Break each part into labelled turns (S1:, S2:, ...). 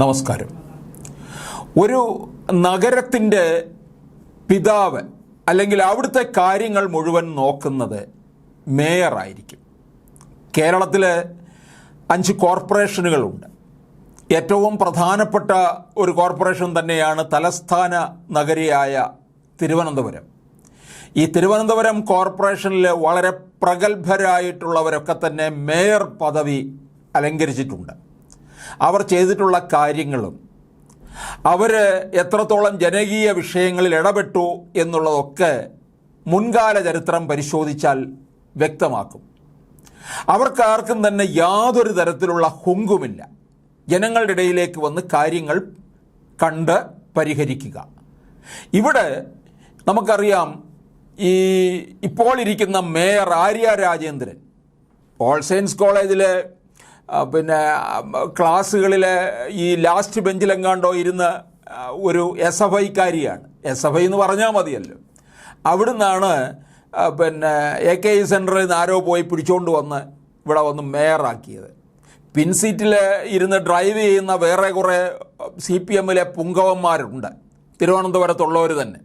S1: നമസ്കാരം. ഒരു നഗരത്തിന്റെ പിതാവ് അല്ലെങ്കിൽ അവിടുത്തെ കാര്യങ്ങൾ മുഴുവൻ നോക്കുന്നത് മേയറായിരിക്കും. കേരളത്തിൽ അഞ്ച് കോർപ്പറേഷനുകളുണ്ട്. ഏറ്റവും പ്രധാനപ്പെട്ട ഒരു കോർപ്പറേഷൻ തന്നെയാണ് തലസ്ഥാന നഗരിയായ തിരുവനന്തപുരം. ഈ തിരുവനന്തപുരം കോർപ്പറേഷനിൽ വളരെ പ്രഗത്ഭരായിട്ടുള്ളവരൊക്കെ തന്നെ മേയർ പദവി അലങ്കരിച്ചിട്ടുണ്ട്. അവർ ചെയ്തിട്ടുള്ള കാര്യങ്ങളും അവർ എത്രത്തോളം ജനകീയ വിഷയങ്ങളിൽ ഇടപെട്ടു എന്നുള്ളതൊക്കെ മുൻകാല ചരിത്രം പരിശോധിച്ചാൽ വ്യക്തമാക്കും. അവർക്കാർക്കും തന്നെ യാതൊരു തരത്തിലുള്ള ഹുങ്കുമില്ല. ജനങ്ങളുടെ ഇടയിലേക്ക് വന്ന് കാര്യങ്ങൾ കണ്ട് പരിഹരിക്കുക. ഇവിടെ നമുക്കറിയാം ഈ ഇപ്പോൾ ഇരിക്കുന്ന mayor Arya Rajendran All Saints കോളേജിലെ പിന്നെ ക്ലാസ്സുകളിൽ ഈ ലാസ്റ്റ് ബെഞ്ചിലെങ്ങാണ്ടോ ഇരുന്ന് ഒരു എസ് എഫ് ഐക്കാരിയാണ് എസ് എഫ് ഐ എന്ന് പറഞ്ഞാൽ മതിയല്ലോ. അവിടുന്നാണ് പിന്നെ എ കെ ഇ സെന്ററിൽ നിന്ന് ആരോ പോയി പിടിച്ചുകൊണ്ട് വന്ന് ഇവിടെ വന്ന് മേയറാക്കിയത്. പിൻസീറ്റിൽ ഇരുന്ന് ഡ്രൈവ് ചെയ്യുന്ന വേറെ കുറേ സി പി എമ്മിലെ പുങ്കവന്മാരുണ്ട്. തിരുവനന്തപുരത്തുള്ളവർ തന്നെ.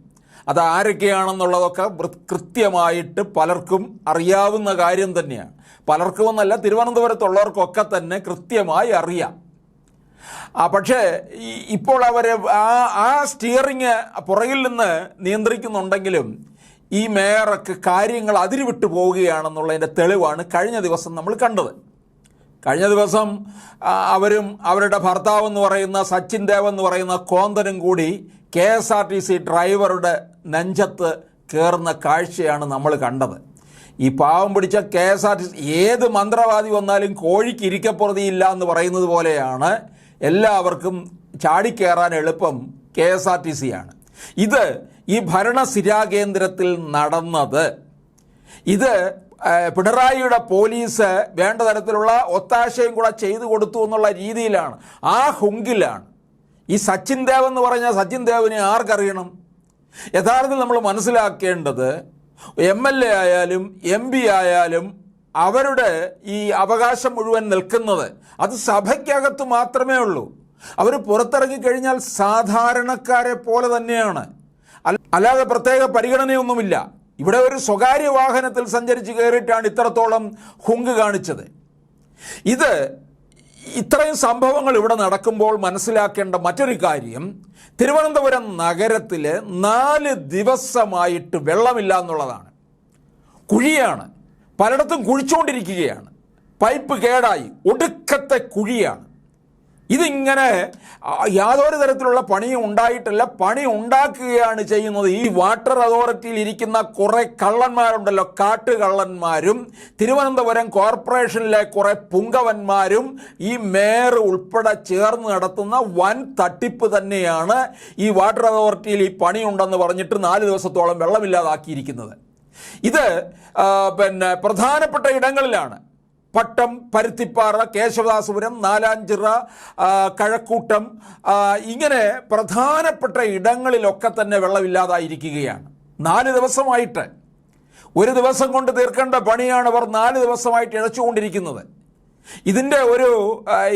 S1: അത് ആരൊക്കെയാണെന്നുള്ളതൊക്കെ കൃത്യമായിട്ട് പലർക്കും അറിയാവുന്ന കാര്യം തന്നെയാണ്. പലർക്കുമെന്നല്ല തിരുവനന്തപുരത്തുള്ളവർക്കൊക്കെ തന്നെ കൃത്യമായി അറിയാം. ആ പക്ഷേ ഇപ്പോൾ അവരെ ആ ആ സ്റ്റിയറിങ് പുറകിൽ നിന്ന് നിയന്ത്രിക്കുന്നുണ്ടെങ്കിലും ഈ മേയറൊക്കെ കാര്യങ്ങൾ അതിരുവിട്ട് പോവുകയാണെന്നുള്ളതിന്റെ തെളിവാണ് കഴിഞ്ഞ ദിവസം നമ്മൾ കണ്ടത്. കഴിഞ്ഞ ദിവസം അവരും അവരുടെ ഭർത്താവ് എന്ന് പറയുന്ന സച്ചിൻ ദേവ് എന്ന് പറയുന്ന കോന്തനും കൂടി K S R T C ഡ്രൈവറുടെ നെഞ്ചത്ത് കയറുന്ന കാഴ്ചയാണ് നമ്മൾ കണ്ടത്. ഈ പാവം പിടിച്ച K S R T C ഏത് മന്ത്രവാദി വന്നാലും കോഴിക്ക് ഇരിക്കപ്പുറതിയില്ല എന്ന് പറയുന്നത് പോലെയാണ് എല്ലാവർക്കും ചാടിക്കയറാൻ എളുപ്പം K S R T C ആണ്. ഇത് ഈ ഭരണ സ്ഥിരാകേന്ദ്രത്തിൽ നടന്നത്. ഇത് പിണറായിയുടെ പോലീസ് വേണ്ട തരത്തിലുള്ള ഒത്താശയും കൂടെ ചെയ്തു കൊടുത്തു എന്നുള്ള രീതിയിലാണ് ആ ഹുങ്കിലാണ്. ഈ സച്ചിൻ ദേവ് എന്ന് പറഞ്ഞാൽ സച്ചിൻ ദേവിനെ ആർക്കറിയണം? യഥാർത്ഥത്തിൽ നമ്മൾ മനസ്സിലാക്കേണ്ടത് എം എൽ എ ആയാലും എം പി ആയാലും അവരുടെ ഈ അവകാശം മുഴുവൻ നിൽക്കുന്നത് അത് സഭയ്ക്കകത്ത് മാത്രമേ ഉള്ളൂ. അവർ പുറത്തിറങ്ങി കഴിഞ്ഞാൽ സാധാരണക്കാരെ പോലെ തന്നെയാണ്. അല്ലാതെ പ്രത്യേക പരിഗണനയൊന്നുമില്ല. ഇവിടെ ഒരു സ്വകാര്യ വാഹനത്തിൽ സഞ്ചരിച്ച് കയറിയിട്ടാണ് ഇത്രത്തോളം ഹുങ്ക് കാണിച്ചത്. ഇത് ഇത്രയും സംഭവങ്ങൾ ഇവിടെ നടക്കുമ്പോൾ മനസ്സിലാക്കേണ്ട മറ്റൊരു കാര്യം തിരുവനന്തപുരം നഗരത്തിൽ നാല് ദിവസമായിട്ട് വെള്ളമില്ല എന്നുള്ളതാണ്. കുഴിയാണ്. പലയിടത്തും കുഴിച്ചുകൊണ്ടിരിക്കുകയാണ് പൈപ്പ് കേടായി. ഒടുക്കത്തെ കുഴിയാണ്. ഇതിങ്ങനെ യാതൊരു തരത്തിലുള്ള പണിയും ഉണ്ടായിട്ടില്ല. പണി ഉണ്ടാക്കുകയാണ് ചെയ്യുന്നത്. ഈ വാട്ടർ അതോറിറ്റിയിൽ ഇരിക്കുന്ന കുറേ കള്ളന്മാരുണ്ടല്ലോ കാട്ടുകള്ളന്മാരും. തിരുവനന്തപുരം കോർപ്പറേഷനിലെ കുറേ പുങ്കവന്മാരും ഈ മേയർ ഉൾപ്പെടെ ചേർന്ന് നടത്തുന്ന വൻ തട്ടിപ്പ് തന്നെയാണ് ഈ വാട്ടർ അതോറിറ്റിയിൽ ഈ പണിയുണ്ടെന്ന് പറഞ്ഞിട്ട് നാല് ദിവസത്തോളം വെള്ളമില്ലാതാക്കിയിരിക്കുന്നത്. ഇത് പിന്നെ പ്രധാനപ്പെട്ട ഇടങ്ങളിലാണ്. പട്ടം പരുത്തിപ്പാറ കേശവദാസപുരം നാലാഞ്ചിറ കഴക്കൂട്ടം ഇങ്ങനെ പ്രധാനപ്പെട്ട ഇടങ്ങളിലൊക്കെ തന്നെ വെള്ളമില്ലാതായിരിക്കുകയാണ്. നാല് ദിവസമായിട്ട്. ഒരു ദിവസം കൊണ്ട് തീർക്കേണ്ട പണിയാണ് അവർ നാല് ദിവസമായിട്ട് ഇഴച്ചുകൊണ്ടിരിക്കുന്നത്. ഇതിന്റെ ഒരു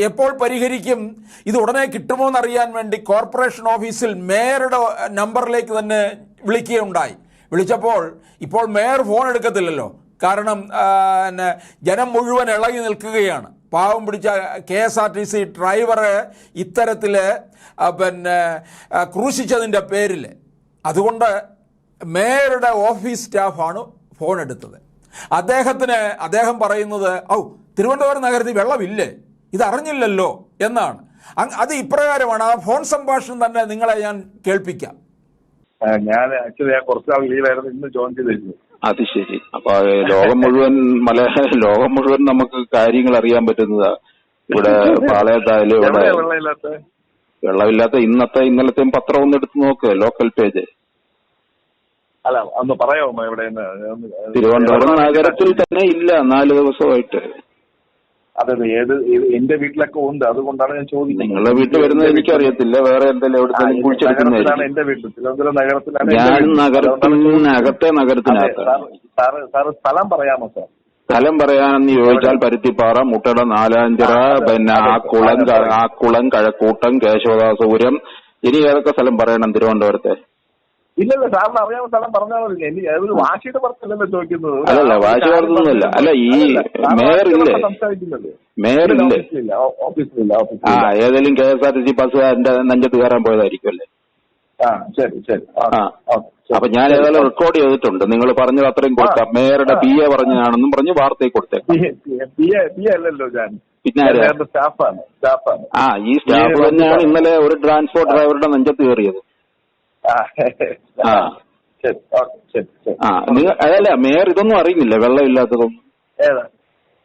S1: എപ്പോൾ പരിഹരിക്കും ഇത് ഉടനെ കിട്ടുമോ എന്നറിയാൻ വേണ്ടി കോർപ്പറേഷൻ ഓഫീസിൽ മേയറുടെ നമ്പറിലേക്ക് തന്നെ വിളിക്കുകയുണ്ടായി. വിളിച്ചപ്പോൾ ഇപ്പോൾ മേയർ ഫോൺ എടുക്കത്തില്ലല്ലോ. കാരണം പിന്നെ ജനം മുഴുവൻ ഇളകി നിൽക്കുകയാണ്. പാവം പിടിച്ച K S R T C ഡ്രൈവറെ ഇത്തരത്തിൽ പിന്നെ ക്രൂശിച്ചതിന്റെ പേരിൽ അതുകൊണ്ട് മേയറുടെ ഓഫീസ് സ്റ്റാഫാണ് ഫോൺ എടുത്തത് അദ്ദേഹത്തിന് അദ്ദേഹം പറയുന്നത് ഔ തിരുവനന്തപുരം നഗരത്തിൽ വെള്ളമില്ലേ? ഇതറിഞ്ഞില്ലല്ലോ എന്നാണ്. അത് ഇപ്രകാരമാണ്. ആ ഫോൺ സംഭാഷണം തന്നെ നിങ്ങളെ ഞാൻ കേൾപ്പിക്കാം.
S2: ഞാൻ ആക്ച്വലി ഞാൻ കുറച്ച് നാൾ ലീവായിരുന്നു ഇന്ന് ജോയിൻ ചെയ്തിരുന്നു.
S3: അത് ശരി. അപ്പൊ ലോകം മുഴുവൻ മല ലോകം മുഴുവൻ നമുക്ക് കാര്യങ്ങൾ അറിയാൻ പറ്റുന്നതാ. ഇവിടെ പാളയത്തായാലും ഇവിടെ
S2: വെള്ളമില്ലാത്ത?
S3: ഇന്നത്തെ ഇന്നലത്തെയും പത്രം ഒന്ന് എടുത്ത് നോക്ക് ലോക്കൽ പേജ്
S2: അല്ല ഒന്ന് പറയാമോ ഇവിടെ
S3: തിരുവനന്തപുരം നഗരത്തിൽ തന്നെ ഇല്ല നാല് ദിവസമായിട്ട്.
S2: അതെ അതെ ഏത് എന്റെ വീട്ടിലൊക്കെ ഉണ്ട്. അതുകൊണ്ടാണ് ഞാൻ ചോദിക്കുന്നത്.
S3: നിങ്ങളുടെ വീട്ടിൽ വരുന്നത് എനിക്കറിയത്തില്ല വേറെ എന്തെങ്കിലും
S2: നഗരത്തിലാണ് എന്റെ വീട്ടിൽ തിരുവനന്തപുരം നഗരത്തിലാണ്
S3: ഞാൻ. നഗരത്തിനകത്തെ
S2: സാറ് സാറ് സ്ഥലം പറയാമോ സാർ?
S3: സ്ഥലം പറയാനെന്ന് ചോദിച്ചാൽ പരുത്തിപ്പാറ മുട്ടട നാലാഞ്ചിറ പിന്നെ
S2: ആ
S3: ആക്കുളം
S2: കുളം
S3: ആക്കുളം കഴക്കൂട്ടം കേശവദാസപുരം. ഇനി ഏതൊക്കെ സ്ഥലം പറയണം തിരുവനന്തപുരത്തെ?
S2: ഇല്ലല്ല സാറിന് അറിയാവുന്ന സ്ഥലം പറഞ്ഞാൽ മതി. എനിക്ക് ഒരു വാശിയുടെ പുറത്തല്ലല്ലോ ചോദിക്കുന്നത്.
S3: അല്ലല്ല, വാശി പുറത്തൊന്നുമല്ല. അല്ല, ഈ മേയർ ഇല്ലേ?
S2: സംസാരിക്കുന്നത്
S3: മേയർ
S2: ഇല്ലേ? ഓഫീസിലില്ല
S3: ആ ഏതെങ്കിലും K S R T C ബസ്സുകാരന്റെ നെഞ്ചത്ത് കയറാൻ പോയതായിരിക്കും അല്ലേ?
S2: ആ ശരി ശരി.
S3: ആ. അപ്പൊ ഞാൻ ഏതായാലും റെക്കോർഡ് ചെയ്തിട്ടുണ്ട്. നിങ്ങൾ പറഞ്ഞത് അത്രയും കൊടുക്കാം. മേയറുടെ. പി എ പറഞ്ഞതാണെന്നും പറഞ്ഞ് വാർത്തയിൽ കൊടുത്തേക്കാം.
S2: അല്ലല്ലോ ഞാൻ.
S3: പിന്നെ
S2: സ്റ്റാഫാണ് സ്റ്റാഫാണ്
S3: ആ ഈ സ്റ്റാഫ് തന്നെയാണ് ഇന്നലെ ഒരു ട്രാൻസ്പോർട്ട് ഡ്രൈവറുടെ നെഞ്ചത്ത് കയറിയത്.
S2: ആ.
S3: ആ.
S2: ശരി ഓക്കെ ശരി ശരി
S3: ആ നിങ്ങൾ അതല്ല മേയർ ഇതൊന്നും അറിയുന്നില്ല? വെള്ളമില്ലാത്തതൊന്നും?
S2: ഏതാ?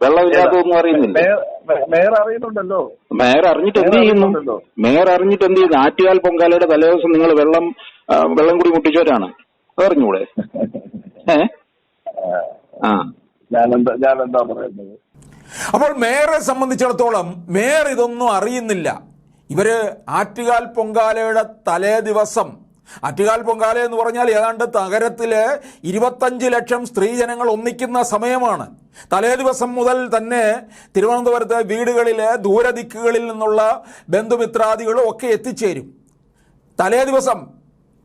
S3: വെള്ളമില്ലാത്തതൊന്നും അറിയുന്നില്ല?
S2: Mayor mayor അറിയുന്നുണ്ടല്ലോ.
S3: മേയർ അറിഞ്ഞിട്ട് എന്ത് ചെയ്യുന്നു. മേയർ അറിഞ്ഞിട്ട് എന്ത് ചെയ്യുന്നു? ആറ്റുകാൽ പൊങ്കാലയുടെ തലേദിവസം നിങ്ങൾ വെള്ളം വെള്ളം കൂടി മുട്ടിച്ചവരാണ്. അതറിഞ്ഞൂടെ? ഏ? ആ.
S2: ഞാനെന്താ ഞാനെന്താ പറയുന്നത്?
S1: അപ്പോൾ മേയറെ സംബന്ധിച്ചിടത്തോളം മേയർ ഇതൊന്നും അറിയുന്നില്ല. ഇവർ ആറ്റുകാൽ പൊങ്കാലയുടെ തലേ ദിവസം ആറ്റുകാൽ പൊങ്കാല എന്ന് പറഞ്ഞാൽ ഏതാണ്ട് നഗരത്തിൽ ഇരുപത്തഞ്ച് ലക്ഷം സ്ത്രീജനങ്ങൾ ഒന്നിക്കുന്ന സമയമാണ്. തലേ ദിവസം മുതൽ തന്നെ തിരുവനന്തപുരത്തെ വീടുകളിലെ ദൂരദിക്കുകളിൽ നിന്നുള്ള ബന്ധുമിത്രാദികളും ഒക്കെ എത്തിച്ചേരും. തലേ ദിവസം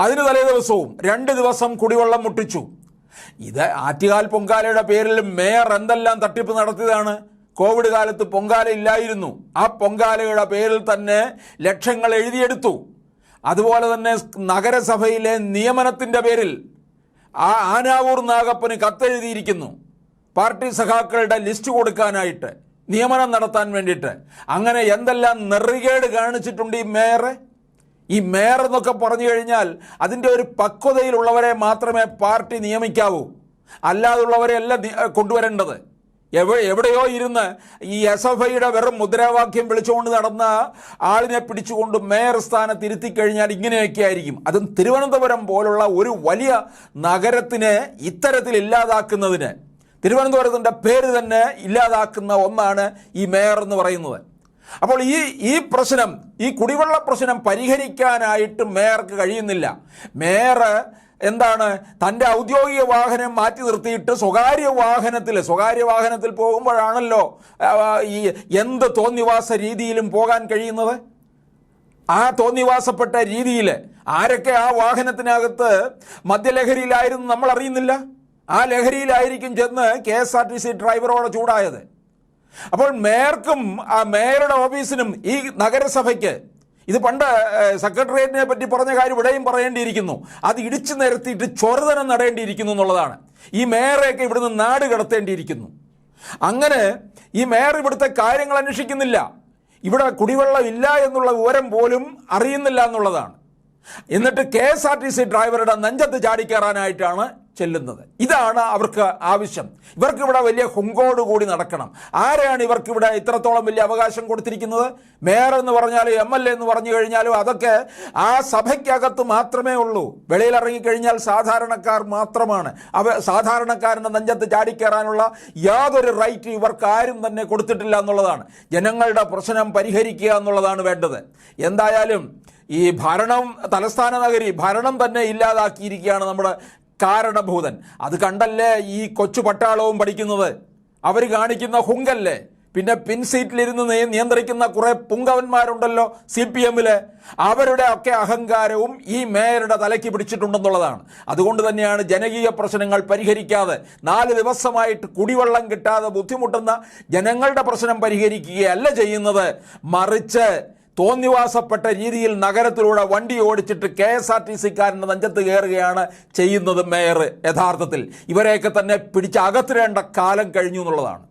S1: അതിന് തലേ ദിവസവും രണ്ട് ദിവസം കുടിവെള്ളം മുട്ടിച്ചു. ഇത് ആറ്റുകാൽ പൊങ്കാലയുടെ പേരിൽ മേയർ എന്തെല്ലാം തട്ടിപ്പ് നടത്തിയതാണ്? കോവിഡ് കാലത്ത് പൊങ്കാല ഇല്ലായിരുന്നു. ആ പൊങ്കാലയുടെ പേരിൽ തന്നെ ലക്ഷങ്ങൾ എഴുതിയെടുത്തു. അതുപോലെ തന്നെ നഗരസഭയിലെ നിയമനത്തിന്റെ പേരിൽ ആ ആനാവൂർ നാഗപ്പന് കത്തെഴുതിയിരിക്കുന്നു. പാർട്ടി സഖാക്കളുടെ ലിസ്റ്റ് കൊടുക്കാനായിട്ട് നിയമനം നടത്താൻ വേണ്ടിയിട്ട്. അങ്ങനെ എന്തെല്ലാം നെറികേട് കാണിച്ചിട്ടുണ്ട് ഈ മേയറെ ഈ മേയർ എന്നൊക്കെ പറഞ്ഞു കഴിഞ്ഞാൽ അതിന്റെ ഒരു പക്വതയിലുള്ളവരെ മാത്രമേ പാർട്ടി നിയമിക്കാവൂ. അല്ലാതുള്ളവരെ അല്ല നി- കൊണ്ടുവരേണ്ടത്. എവ എവിടെയോ ഇരുന്ന് ഈ എസ് എഫ് ഐയുടെ വെറും മുദ്രാവാക്യം വിളിച്ചുകൊണ്ട് നടന്ന ആളിനെ പിടിച്ചുകൊണ്ട് മേയർ സ്ഥാനത്ത് ഇരുത്തി കഴിഞ്ഞാൽ ഇങ്ങനെയൊക്കെ ആയിരിക്കും. അതും തിരുവനന്തപുരം പോലുള്ള ഒരു വലിയ നഗരത്തിനെ ഇത്തരത്തിൽ ഇല്ലാതാക്കുന്നതിന്. തിരുവനന്തപുരത്തിന്റെ പേര് തന്നെ ഇല്ലാതാക്കുന്ന ഒന്നാണ് ഈ മേയർ എന്ന് പറയുന്നത്. അപ്പോൾ ഈ ഈ പ്രശ്നം ഈ കുടിവെള്ള പ്രശ്നം പരിഹരിക്കാനായിട്ട് മേയർക്ക് കഴിയുന്നില്ല. മേയർ എന്താണ്? തന്റെ ഔദ്യോഗിക വാഹനം മാറ്റി നിർത്തിയിട്ട് സ്വകാര്യ വാഹനത്തിൽ സ്വകാര്യ വാഹനത്തിൽ പോകുമ്പോഴാണല്ലോ ഈ എന്ത് തോന്നിവാസ രീതിയിലും പോകാൻ കഴിയുന്നത്? ആ തോന്നിവാസപ്പെട്ട രീതിയിൽ ആരൊക്കെ ആ വാഹനത്തിനകത്ത് മദ്യലഹരിയിലായിരുന്നു നമ്മൾ അറിയുന്നില്ല? ആ ലഹരിയിലായിരിക്കും ചെന്ന് K S R T C ഡ്രൈവറോട് ചൂടായത്. അപ്പോൾ മേയർക്കും ആ മേയറുടെ ഓഫീസിനും ഈ നഗരസഭയ്ക്ക് ഇത് പണ്ട് സെക്രട്ടേറിയറ്റിനെ പറ്റി പറഞ്ഞ കാര്യം ഇവിടെയും പറയേണ്ടിയിരിക്കുന്നു. അത് ഇടിച്ചു നിരത്തിയിട്ട് ചൊറുതനം നടേണ്ടിയിരിക്കുന്നു എന്നുള്ളതാണ്. ഈ മേയറെയൊക്കെ ഇവിടുന്ന് നാട് കടത്തേണ്ടിയിരിക്കുന്നു. അങ്ങനെ ഈ മേയർ ഇവിടുത്തെ കാര്യങ്ങൾ അന്വേഷിക്കുന്നില്ല. ഇവിടെ കുടിവെള്ളം ഇല്ല എന്നുള്ള വിവരം പോലും അറിയുന്നില്ല എന്നുള്ളതാണ്. എന്നിട്ട് K S R T C ഡ്രൈവറുടെ നെഞ്ചത്ത് ചാടിക്കയറാനായിട്ടാണ് ചെല്ലുന്നത്. ഇതാണ് അവർക്ക് ആവശ്യം. ഇവർക്ക് ഇവിടെ വലിയ ഹുങ്കോട് കൂടി നടക്കണം. ആരെയാണ് ഇവർക്ക് ഇവിടെ ഇത്രത്തോളം വലിയ അവകാശം കൊടുത്തിരിക്കുന്നത്? മേയർ എന്ന് പറഞ്ഞാലും എം എൽ എ എന്ന് പറഞ്ഞു കഴിഞ്ഞാലും അതൊക്കെ ആ സഭയ്ക്കകത്ത് മാത്രമേ ഉള്ളൂ. വെളിയിൽ ഇറങ്ങിക്കഴിഞ്ഞാൽ സാധാരണക്കാർ മാത്രമാണ്. അവ സാധാരണക്കാരന്റെ നെഞ്ചത്ത് ചാടിക്കയറാനുള്ള യാതൊരു റൈറ്റ് ഇവർക്ക് ആരും തന്നെ കൊടുത്തിട്ടില്ല എന്നുള്ളതാണ്. ജനങ്ങളുടെ പ്രശ്നം പരിഹരിക്കുക എന്നുള്ളതാണ് വേണ്ടത്. എന്തായാലും ഈ ഭരണം തലസ്ഥാന നഗരി ഭരണം തന്നെ ഇല്ലാതാക്കിയിരിക്കുകയാണ് നമ്മുടെ കാരണഭൂതൻ. അത് കണ്ടല്ലേ ഈ കൊച്ചു പട്ടാളവും പഠിക്കുന്നത്? അവർ കാണിക്കുന്ന ഹുങ്കല്ലേ? പിന്നെ പിൻ സീറ്റിലിരുന്ന് നിയന്ത്രിക്കുന്ന കുറെ പുങ്കവന്മാരുണ്ടല്ലോ സി പി എമ്മിൽ. അവരുടെ ഒക്കെ അഹങ്കാരവും ഈ മേയറുടെ തലയ്ക്ക് പിടിച്ചിട്ടുണ്ടെന്നുള്ളതാണ്. അതുകൊണ്ട് തന്നെയാണ് ജനകീയ പ്രശ്നങ്ങൾ പരിഹരിക്കാതെ നാല് ദിവസമായിട്ട് കുടിവെള്ളം കിട്ടാതെ ബുദ്ധിമുട്ടുന്ന ജനങ്ങളുടെ പ്രശ്നം പരിഹരിക്കുകയല്ല ചെയ്യുന്നത്. മറിച്ച് തോന്നിവാസപ്പെട്ട രീതിയിൽ നഗരത്തിലൂടെ വണ്ടി ഓടിച്ചിട്ട് കെ എസ് ആർ ടി സിക്കാരന്റെ നെഞ്ചത്ത് കയറുകയാണ് ചെയ്യുന്നത് മേയർ യഥാർത്ഥത്തിൽ. ഇവരെയൊക്കെ തന്നെ പിടിച്ച് അകത്തിടേണ്ട കാലം കഴിഞ്ഞു എന്നുള്ളതാണ്.